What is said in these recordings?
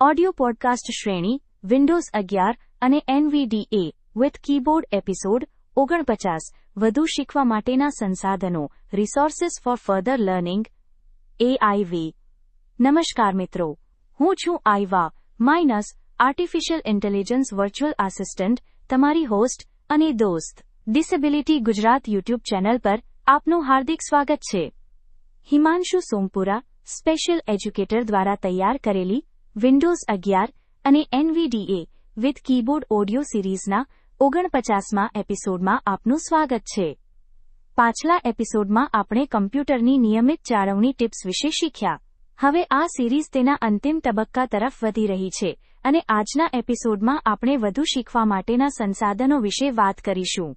Audio podcast શ્રેણી Windows અગિયાર અને એનવીડીએ વિથ કીબોર્ડ એપિસોડ ઓગણપચાસ, વધુ શીખવા માટેના સંસાધનો resources for further learning AIV નમસ્કાર મિત્રો, હું છું Aiva minus artificial intelligence virtual assistant તમારી હોસ્ટ અને દોસ્ત ડિસેબિલિટી ગુજરાત યુટ્યુબ ચેનલ પર આપનું હાર્દિક સ્વાગત છે. હિમાંશુ સોમપુરા સ્પેશિયલ એજ્યુકેટર દ્વારા તૈયાર કરેલી વિન્ડોઝ અગિયાર અને એનવીડીએ વિથ કીબોર્ડ ઓડિયો સિરીઝના ઓગણપચાસમાં એપિસોડમાં આપનું સ્વાગત છે. પાછલા એપિસોડમાં આપણે કમ્પ્યુટરની નિયમિત જાળવણી ટિપ્સ વિશે શીખ્યા. હવે આ સિરીઝ તેના અંતિમ તબક્કા તરફ વધી રહી છે અને આજના એપિસોડમાં આપણે વધુ શીખવા માટેના સંસાધનો વિશે વાત કરીશું.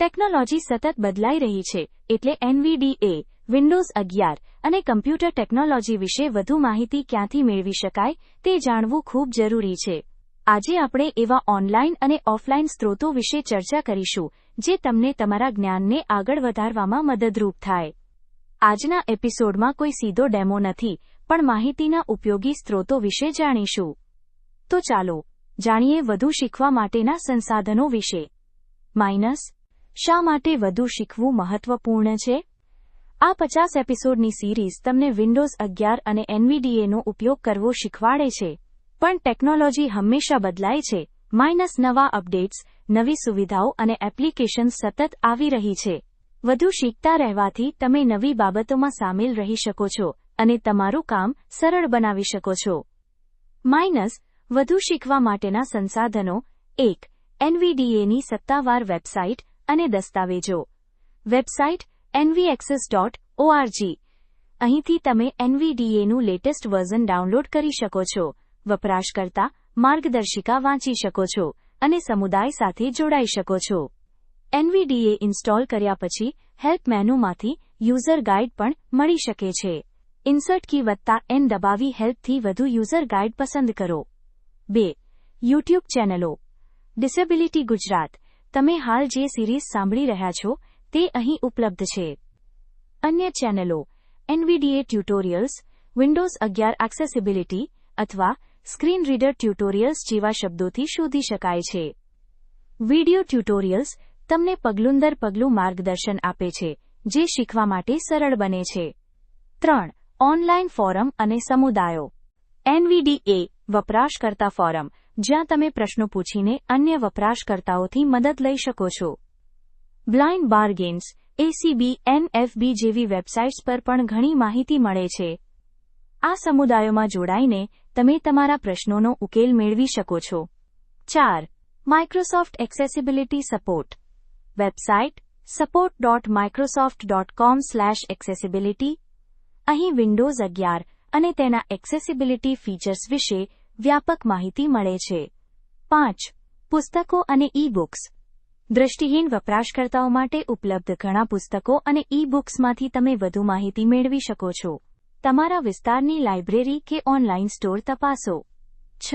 ટેકનોલોજી સતત બદલાઈ રહી છે એટલે એનવીડીએ વિન્ડોઝ અગિયાર અને કમ્પ્યુટર ટેકનોલોજી વિશે વધુ માહિતી ક્યાંથી મેળવી શકાય તે જાણવું ખૂબ જરૂરી છે. આજે આપણે એવા ઓનલાઈન અને ઓફલાઈન સ્ત્રોતો વિશે ચર્ચા કરીશું, જે તમને તમારા જ્ઞાનને આગળ વધારવામાં મદદરૂપ થાય. આજના એપિસોડમાં કોઈ સીધો ડેમો નથી, પણ માહિતીના ઉપયોગી સ્ત્રોતો વિશે જાણીશું. તો ચાલો, જાણીએ વધુ શીખવા માટેના સંસાધનો વિશે. માઇનસ, શા માટે વધુ શીખવું મહત્વપૂર્ણ છે? આ પચાસ એપિસોડની સિરીઝ તમને વિન્ડોઝ અગિયાર અને એનવીડીએનો ઉપયોગ કરવો શીખવાડે છે. પણ ટેકનોલોજી હંમેશા બદલાય છે. માઇનસ નવા અપડેટ્સ, નવી સુવિધાઓ અને એપ્લિકેશન સતત આવી રહી છે. વધુ શીખતા રહેવાથી તમે નવી બાબતોમાં સામેલ રહી શકો છો અને તમારું કામ સરળ બનાવી શકો છો. માઇનસ, વધુ શીખવા માટેના સંસાધનો. એક, એનવીડીએની સત્તાવાર વેબસાઇટ અને દસ્તાવેજો. વેબસાઇટ ઓઆરજી અહીંથી તમે એનવીડીએનું લેટેસ્ટ વર્ઝન ડાઉનલોડ કરી શકો છો, વપરાશકર્તા, માર્ગદર્શિકા વાંચી શકો છો અને સમુદાય સાથે જોડાઈ શકો છો. એનવીડીએ ઇન્સ્ટોલ કર્યા પછી હેલ્પ મેનુમાંથી યુઝર ગાઈડ પણ મળી શકે છે. ઇન્સર્ટ કી વત્તા એન દબાવી હેલ્પથી વધુ યુઝર ગાઈડ પસંદ કરો. બે, યુટ્યુબ ચેનલો. ડિસેબિલિટી ગુજરાત. તમે હાલ જે સિરીઝ સાંભળી રહ્યા છો તે અહીં ઉપલબ્ધ છે. અન્ય ચેનલો એનવીડીએ ટ્યુટોરિયલ્સ વિન્ડોઝ અગિયાર એક્સેસિબિલિટી અથવા સ્ક્રીન રીડર ટ્યુટોરિયલ્સ જેવા શબ્દોથી શોધી શકાય છે. વિડિયો ટ્યુટોરિયલ્સ તમને પગલું દર પગલું માર્ગદર્શન આપે છે, જે શીખવા માટે સરળ બને છે. ત્રણ ઓનલાઇન ફોરમ અને સમુદાયો. એનવીડીએ વપરાશકર્તા ફોરમ, જ્યાં તમે પ્રશ્નો પૂછીને અન્ય વપરાશકર્તાઓથી મદદ લઈ શકો છો. બ્લાઇન્ડ બાર્ગેન્સ એસીબી એનએફબી જેવી વેબસાઇટ્સ પર પણ ઘણી માહિતી મળે છે. આ સમુદાયોમાં જોડાઈને તમે તમારા પ્રશ્નોનો ઉકેલ મેળવી શકો છો. ચાર Microsoft accessibility support website support dot Microsoft dot com slash accessibility અહીં વિન્ડોઝ અગિયાર અને તેના એક્સેસિબિલિટી ફીચર્સ વિશે વ્યાપક માહિતી મળે છે. પાંચ, પુસ્તકો અને ઈ બુક્સ દ્રષ્ટિહીન વપરાશકર્તાઓ માટે ઉપલબ્ધ ઘણા પુસ્તકો અને ઈ બુક્સમાંથી તમે વધુ માહિતી મેળવી શકો છો. તમારા વિસ્તારની લાઇબ્રેરી કે ઓનલાઇન સ્ટોર તપાસો. છ.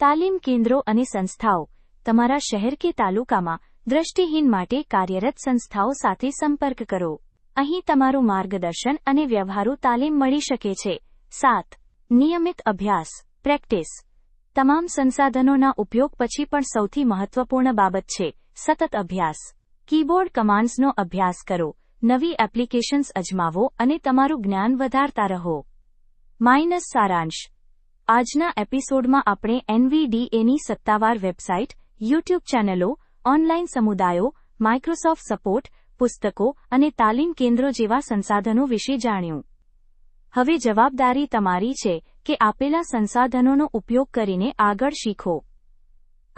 તાલીમ કેન્દ્રો અને સંસ્થાઓ. તમારા શહેર કે તાલુકામાં દ્રષ્ટિહીન માટે કાર્યરત સંસ્થાઓ સાથે સંપર્ક કરો. અહીં તમારું માર્ગદર્શન અને વ્યવહારુ તાલીમ મળી શકે છે. સાત. નિયમિત અભ્યાસ. પ્રેક્ટિસ. તમામ સંસાધનોના ઉપયોગ પછી પણ સૌથી મહત્વપૂર્ણ બાબત છે. સતત અભ્યાસ. કીબોર્ડ કમાન્ડ્સનો અભ્યાસ કરો, નવી એપ્લિકેશન્સ અજમાવો અને તમારું જ્ઞાન વધારતા રહો. માઇનસ સારાંશ. આજના એપિસોડમાં આપણે એનવીડીએની સત્તાવાર વેબસાઇટ, યુટ્યુબ ચેનલો, ઓનલાઇન સમુદાયો, માઇક્રોસોફ્ટ સપોર્ટ, પુસ્તકો અને તાલીમ કેન્દ્રો જેવા સંસાધનો વિશે જાણ્યું. હવે જવાબદારી તમારી છે કે આપેલા સંસાધનોનો ઉપયોગ કરીને આગળ શીખો.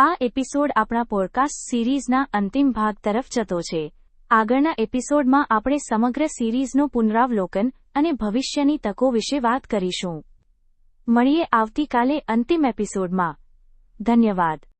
આ એપિસોડ આપણા પોડકાસ્ટ સિરીઝના અંતિમ ભાગ તરફ જતો છે. આગળના એપિસોડમાં આપણે સમગ્ર સિરીઝનું પુનરાવલોકન અને ભવિષ્યની તકો વિશે વાત કરીશું. મળીએ આવતીકાલે અંતિમ એપિસોડમાં. ધન્યવાદ.